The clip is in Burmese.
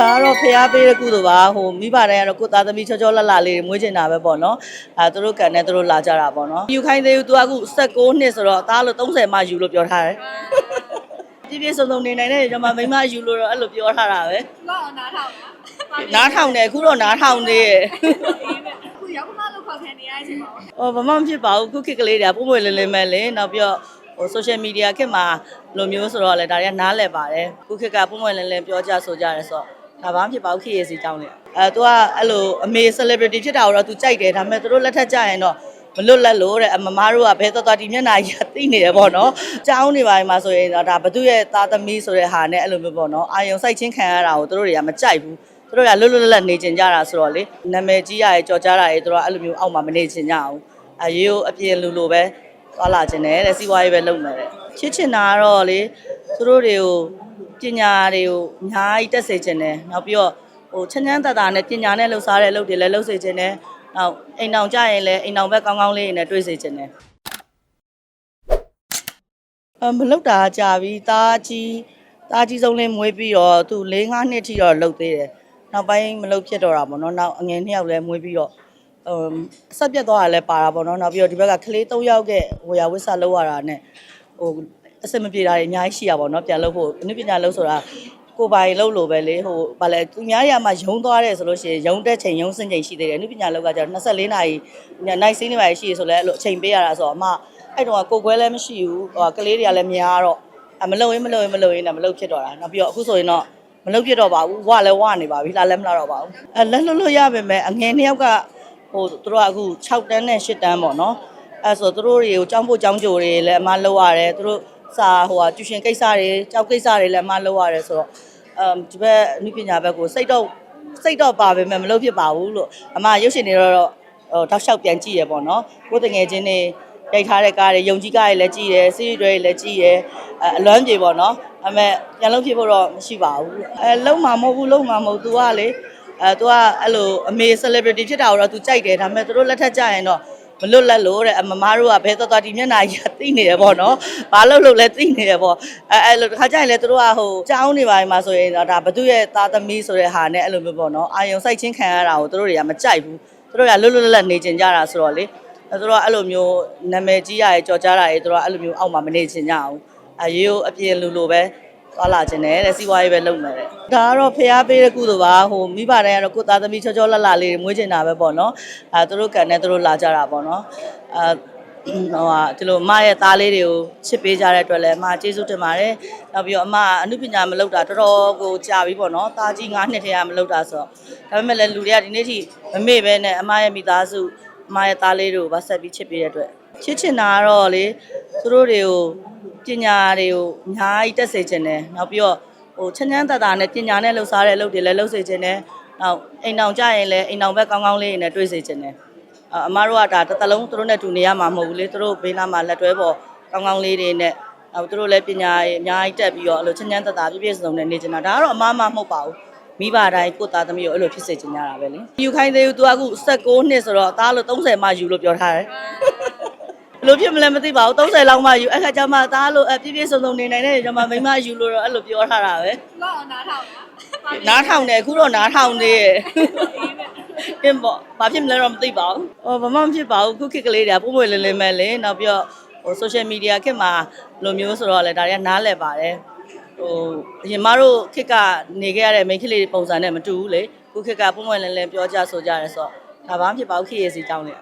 ဒါကတော့ဖျားပေးတဲ့ကုသိုလ်ပါဟိုမိဘတိုင်းကတော့ကိုယ်သားသမီးချောချောလှလှလေးတွေမွေးချင်တာပဲပေါ့နော်အဲသူတို့ကန်နဲ့သူတို့လာကြတာပေါ့နော်ယူခိုင်းသေးဘူးသူကအခု16နှစ်ဆိုတော့အသားလို့30မှယူလို့ပြောထားတယ်ပြည့်ပြည့်စုံစုံနေနိုင်တဲ့ကျွန်မမိမယူလို့တော့အဲ့လိုပြောထားတာပဲသူကနားထောင်တာနားထောင်တယ်အခုတော့နားထောင်သေးရဲ့ခုရောက်မှလို့ခေါ်ခံနေရတဲ့အချိန်မှာပေါ့ဟိုဘာမှမဖြစ်ပါဘူးခုခေတ်ကလေးတွေကပုံပွင့်လင်းလင်းမဲ့လေနောက်ပြီးတော့ဟို social media ခေတ်မှာလိုမျိုးဆိုတော့လေဒါတွေကနားလည်ပါတယ်ခုခေတ်ကပုံပွင့်လင်းလင်းပြောကြဆိုကြရဲဆိုတော့ ဒါဘာမှမဖြစ်ပါဘူးခေတ်ရည်စီတောင်းလေအဲသူကအဲ့လိုအမေ celebrity ဖြစ်တာကိုတော့သူကြိုက်တယ်ဒါပေမဲ့သူတို့လက်ထက်ကြရင်တော့မလွတ်လပ်လို့တဲ့အမမားတို့ကဘဲတော်တော်ဒီမျက်နှာကြီးသိနေတယ်ပေါ့နော်။ကြောင်းနေပါမှာဆိုရင်တော့ဒါဘသူရဲ့သားသမီးဆိုတဲ့ဟာနဲ့အဲ့လိုမျိုးပေါ့နော်။အာယုံစိုက်ချင်းခံရတာကိုသူတို့တွေကမကြိုက်ဘူး။သူတို့ကလွတ်လွတ်လပ်လပ်နေကျင်ကြတာဆိုတော့လေနာမည်ကြီးရရဲ့ကြော်ကြားတာရဲ့သူတို့ကအဲ့လိုမျိုးအောက်မှာမနေကျင်ကြအောင်။အရေးကိုအပြင်လူလိုပဲသွားလာကျင်တယ်တဲ့စီးပွားရေးပဲလုပ်မယ်တဲ့။ချစ်ချင်တာကတော့လေသူတို့တွေကို ပညာတွေကိုအများကြီးတက်စေချင်တယ်။နောက်ပြီးတော့ဟိုချမ်းချမ်းသာသာနဲ့ပညာနဲ့လှူစားတဲ့အလုပ်တွေလည်းလုပ်စေချင်တယ်။နောက်အိမ်အောင်ကြရင်လည်းအိမ်အောင်ဘက်ကောင်းကောင်းလေးနဲ့တွေ့စေချင်တယ်။အမလောက်တာကြာပြီတာကြီးတာကြီးဆုံးလေးမွေးပြီးတော့သူ၄၅နှစ်ထိတော့လှုပ်သေးတယ်။နောက်ပိုင်းမလှုပ်ဖြစ်တော့တာပေါ့နော်။နောက်အငယ်နှစ်ယောက်လည်းမွေးပြီးတော့အမ်အဆက်ပြတ်သွားတာလည်းပါတာပေါ့နော်။နောက်ပြီးတော့ဒီဘက်ကကလေး၃ယောက်ကဝေယဝစ်စာလောက်ရတာနဲ့ဟို အစမပြေတာတွေအများကြီးရှိရပါတော့နော်။ပြန်လှုပ်ဖို့အနုပညာလှုပ်ဆိုတာကိုယ်ပိုင်လှုပ်လို့ပဲလေဟိုဗာလဲသူများရမှာယုံသွားတယ်ဆိုလို့ရှိရင်ယုံတက်ချိန်ယုံစင်ချိန်ရှိသေးတယ်အနုပညာလောက်ကကျတော့24နာရီနိုင်စင်းနေပါရှိရဆိုလဲအဲ့လိုအချိန်ပေးရတာဆိုတော့အမအဲ့တော့ကိုယ်ခွဲလည်းမရှိဘူးဟိုကလေးတွေကလည်းများတော့အမလုံရင်မလုံရင်မလုံရင်လည်းမလုံဖြစ်တော့တာနောက်ပြီးတော့အခုဆိုရင်တော့မလုံဖြစ်တော့ပါဘူးဝလည်းဝနေပါပြီလာလည်းမလာတော့ပါဘူးအဲလက်လွတ်လို့ရပါမယ်အငယ်နှစ်ယောက်ကဟိုသူတို့ကအခု6တန်းနဲ့8တန်းပေါ့နော်အဲဆိုသူတို့တွေကိုចောင်းဖို့ចောင်းကြိုတွေလည်းအမလုံရတယ်သူတို့ စာဟိုဟာ tuition ကိစ္စတွေကြောက်ကိစ္စတွေလည်းမလုပ်ရတယ်ဆိုတော့အမ်ဒီဘက်အမှုပညာဘက်ကိုစိတ်တော့စိတ်တော့ပါပဲမလုပ်ဖြစ်ပါဘူးလို့အမရုပ်ရှင်တွေတော့တောက်လျှောက်ပြန်ကြည့်ရပေါ့နော်ကိုယ်တငယ်ချင်းတွေရိုက်ထားတဲ့ကားတွေယုံကြည်ကားတွေလည်းကြည့်တယ်စီးရီတွေလည်းကြည့်တယ်အလွမ်းပြေပေါ့နော်အမေပြန်လုံးဖြစ်ဖို့တော့မရှိပါဘူးအဲလုံးမှာမဟုတ်ဘူးလုံးမှာမဟုတ်သူကလေအဲသူကအဲ့လိုအမေ celebrity ဖြစ်တာကိုတော့သူကြိုက်တယ်ဒါပေမဲ့သူတို့လက်ထက်ကြရင်တော့ မလွတ်လပ်လို့တဲ့အမမားတို့ကဘဲတော်တော်ဒီမျက်နှာကြီးသိနေရပေါ့နော်။ဘာလို့လို့လဲသိနေရပေါ့။အဲအဲ့လိုတစ်ခါကျရင်လေသူတို့ကဟိုကြောင်းနေပါမှာဆိုရင်တော့ဒါဘသူရဲ့သားသမီးဆိုတဲ့ဟာနဲ့အဲ့လိုမျိုးပေါ့နော်။အာယုံစိုက်ချင်းခံရတာကိုသူတို့တွေကမကြိုက်ဘူး။သူတို့ကလွတ်လွတ်လပ်လပ်နေကျင်ကြတာဆိုတော့လေအဲသူတို့ကအဲ့လိုမျိုးနာမည်ကြီးရရဲ့ကြော်ကြားတာရဲ့သူတို့ကအဲ့လိုမျိုးအောက်မှာမနေချင်ကြအောင်အရေးကိုအပြင်လူလိုပဲ သွားလာခြင်းနဲ့တဲ့စီးပွားရေးပဲလုပ်မယ်တဲ့ဒါကတော့ဖျားပေးတဲ့ကုသိုလ်ပါဟိုမိဘတိုင်းကတော့ကိုယ်သားသမီးချောချောလှလှလေးတွေမွေးချင်တာပဲပေါ့နော်အဲသူတို့ကန်နဲ့သူတို့လာကြတာပေါ့နော်အဲဟိုဟာဒီလိုအမရဲ့သားလေးတွေကိုချစ်ပေးကြတဲ့အတွက်လည်းအမကျေးဇူးတင်ပါတယ်နောက်ပြီးတော့အမအမှုပညာမလုပ်တာတော်တော်ကိုကြာပြီပေါ့နော်သားကြီး9နှစ်တည်းကမလုပ်တာဆိုတော့ဒါပေမဲ့လည်းလူတွေကဒီနေ့ထိမမေ့ပဲနဲ့အမရဲ့မိသားစုအမရဲ့သားလေးတို့ဗတ်ဆက်ပြီးချစ်ပေးတဲ့အတွက်ချစ်ချင်တာကတော့လေသူတို့တွေကို ပညာတွေကိုအများကြီးတက်စေချင်တယ်နောက်ပြီးတော့ဟိုချမ်းချမ်းသာသာနဲ့ပညာနဲ့လှူစားတဲ့အလုပ်တွေလည်းလုပ်စေချင်တယ်နောက်အိမ်အောင်ကြရင်လည်းအိမ်အောင်ဘက်ကောင်းကောင်းလေးနဲ့တွေ့စေချင်တယ်အအမတို့ကဒါတစ်သလုံးသူတို့နဲ့တူနေရမှာမဟုတ်ဘူးလေသူတို့ဘေးနားမှာလက်တွဲပေါ်ကောင်းကောင်းလေးတွေနဲ့နောက်သူတို့လည်းပညာရေးအများကြီးတက်ပြီးတော့အဲ့လိုချမ်းချမ်းသာသာပြည့်ပြည့်စုံစုံနဲ့နေချင်တာဒါကတော့အမမမဟုတ်ပါဘူးမိဘတိုင်းကိုယ့်သားသမီးကိုအဲ့လိုဖြစ်စေချင်ကြတာပဲလေယူခိုင်းသေးဘူး तू အခု16နှစ်ဆိုတော့အသားလို့30မှယူလို့ပြောထားတယ် ဘယ်လိုဖြစ်မလဲမသိပါဘူး30လောက်မှယူအဲ့ခါကျမှအသားလို့အပြည့်ပြည့်စုံစုံနေနိုင်တဲ့ကျွန်မမိမယူလို့တော့အဲ့လိုပြောထားတာပဲသူကနားထောင်တာနားထောင်တယ်အခုတော့နားထောင်သေးရဲ့အင်းပေါ့ဘာဖြစ်မလဲတော့မသိပါဘူးဟောဘာမှမဖြစ်ပါဘူးခုခေတ်ကလေးတွေကပုံပွင့်လင်းလင်းမဲ့လေနောက်ပြီးတော့ဟို social media ခေတ်မှာလိုမျိုးဆိုတော့လေဒါတွေကနားလည်ပါတယ်ဟိုအရင်မတို့ခေတ်ကနေခဲ့ရတဲ့မိန်းကလေးပုံစံနဲ့မတူဘူးလေခုခေတ်ကပုံပွင့်လင်းလင်းပြောကြဆိုကြရဲဆိုတော့ဒါဘာမှဖြစ်ပါဘူးခေတ်ရည်စီတောင်းလေ